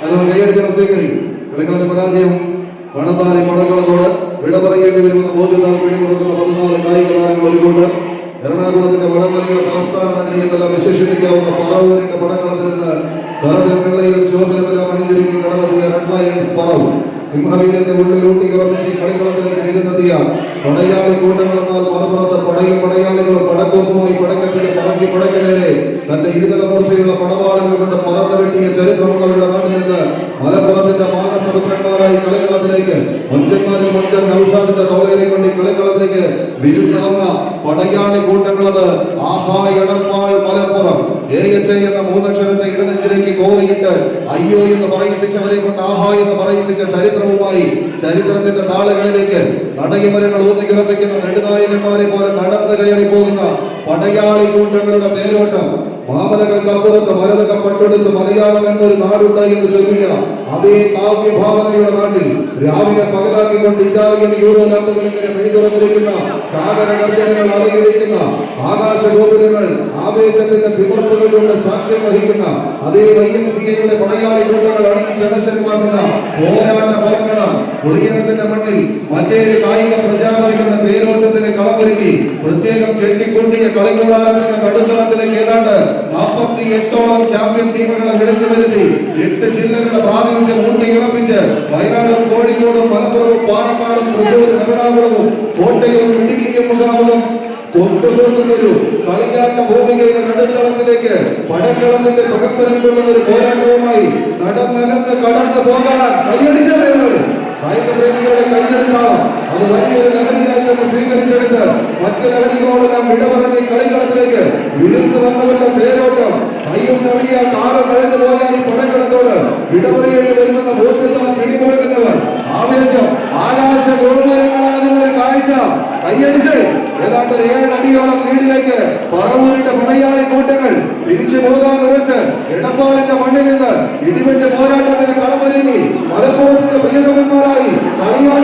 കാരണം കൈയടിച്ച സ്വീകരി കളിക്കളത്തെ പരാജയം. പണത്താലി പടക്കളത്തോട് വിട പറയേണ്ടി വരുമെന്ന ബോധ്യത്താൽ പിടിമുറുക്കുന്ന പതിനാല് കായിക താരങ്ങൾ ഒരുകൊണ്ട് എറണാകുളത്തിന്റെ വടംവലിയുടെ തലസ്ഥാന നഗരി എന്നെല്ലാം വിശേഷിപ്പിക്കാവുന്ന പറവൂരിന്റെ പടക്കളത്തിൽ നിന്ന് കറവിലും വെള്ളയിലും ചുവപ്പിലുമെല്ലാം അണിഞ്ഞൊരുങ്ങി കടന്നെത്തിയ റെഡ് ലയൺസ് പറവ് സിംഹവീരന്റെ ഉള്ളിലൂട്ടി ഉറപ്പിച്ച് കളിക്കളത്തിലേക്ക് വിരുന്നെത്തിയ പടയാളി കൂട്ടങ്ങൾ എന്നാൽ മറുപുറത്ത് പടയും പടയാളികളും പടക്കോപ്പുമായി പടക്കത്തിന്റെ പറക്കി പടക്കനേരെ തന്റെ ഇരുതല മൂർച്ചയുള്ള പടവാളുകൾ കൊണ്ട് പറന്നു വെട്ടിയ ചരിത്രമുള്ളവരുടെ നാട്ടിൽ നിന്ന് മലപ്പുറത്തിന്റെ മാനസപുത്രന്മാരായി കളിക്കളത്തിലേക്ക് മഞ്ചന്മാരിൽ മഞ്ചൻ നൌഷാദിന്റെ തോളയിലെ കൊണ്ട് കളിക്കളത്തിലേക്ക് വിരുന്ന് വന്ന പടയാളി കൂട്ടങ്ങളത് ആഹാ മലപ്പുറം. എ എച്ച് എന്ന മൂന്നക്ഷരത്തെ ഇടനെഞ്ചിലേക്ക് അയ്യോ എന്ന് പറയിപ്പിച്ചവരെ കൊണ്ട് ആഹാ എന്ന് പറയിപ്പിച്ച ചരിത്രവുമായി ചരിത്രത്തിന്റെ താളുകളിലേക്ക് നടകിമരങ്ങൾ ഊന്നിക്കുറപ്പിക്കുന്ന നെടുനായകന്മാരെ പോലെ നടന്നു കയറി പോകുന്ന പടയാളി കൂട്ടങ്ങളുടെ തേരോട്ടം. മാമലകൾക്കപ്പുറത്ത് മരതകം പട്ടെടുത്ത് മലയാളം എന്നൊരു നാടുണ്ട് എന്ന് ചൊല്ലിയ അതേ കാവ്യഭാവനയുടെ നാട്ടിൽ രാവിലെ പകലാക്കിക്കൊണ്ട് ഇറ്റാലിയൻ യൂറോ ലാമ്പുകൾ ഇങ്ങനെ പിടിതുറന്നിരിക്കുന്ന സാഗര ഗർജനങ്ങൾ അലകിടിക്കുന്ന ആകാശഗോപുരങ്ങൾ ആവേശത്തിന്റെ തിമർപ്പുകൾ കൊണ്ട് സാക്ഷ്യം വഹിക്കുന്ന അതേ വൈ എം സി പടയാളി കൂട്ടങ്ങൾ അണിയിച്ച് അവസരമാകുന്ന പോരാട്ട പറക്കണം പുളിയനത്തിന്റെ മണ്ണിൽ മറ്റേഴ് കായിക പ്രജാപതികളുടെ തേരോട്ടത്തിന് കളമൊരുക്കി പ്രത്യേകം കെട്ടിക്കൊണ്ടിയ കളിക്കൂടാരത്തിന്റെ കടുത്തളത്തിലേക്ക് ഏതാണ്ട് നാൽപ്പത്തി എട്ടോളം ചാമ്പ്യൻ ടീമുകളെ വിളിച്ചു വരുത്തി എട്ട് ജില്ലകളുടെ പ്രാതിനിധ്യം ഊട്ടിയുറപ്പിച്ച് വയനാടും കോഴിക്കോടും മലപ്പുറവും പാലക്കാടും തൃശ്ശൂരും എറണാകുളവും കോട്ടയം ഇടുക്കിയും മുഖാമുഖം നടുത്തളത്തിലേക്ക് പടക്കളത്തിന്റെ പ്രകമ്പനം കൊള്ളുന്ന ഒരു പോരാട്ടവുമായി നടന്നകന്ന് കടന്നു പോകാൻ കൈയടിച്ചവരാണ് കായിക പ്രേമികളുടെ കൈയെടുത്താൽ അത് വലിയൊരു നഗരിയായി തന്നെ സ്വീകരിച്ചെടുത്ത് മറ്റ് ലഹരികളോടെല്ലാം കളിക്കളത്തിലേക്ക് വിരുന്ന് വന്നവരുടെ തേരോട്ടം. കയ്യും തള്ളിയ കാലം കഴിഞ്ഞു പോയാൽ ഈ പടക്കളത്തോട്. വിട പറയേണ്ടി വരുമെന്ന ബോധ്യത്താൽ പിടിമുഴക്കുന്നവർ. ആവേശം ആകാശ ഗൗരവങ്ങളാകുന്ന ഒരു കാഴ്ച. കയ്യടിച്ച് ഏതാണ്ട് ഏഴടിയോളം വീടിലേക്ക് പറവൂരിന്റെ പടയാളി കൂട്ടങ്ങൾ തിരിച്ചു പോകാൻ നിറച്ച് എടപ്പാളിന്റെ മണ്ണിൽ നിന്ന് ഇടിവെട്ട് പോരാട്ടത്തിന് കളമൊരുങ്ങി. മലപ്പുറത്തിന്റെ പ്രിയതമന്മാരായി കളിയാടി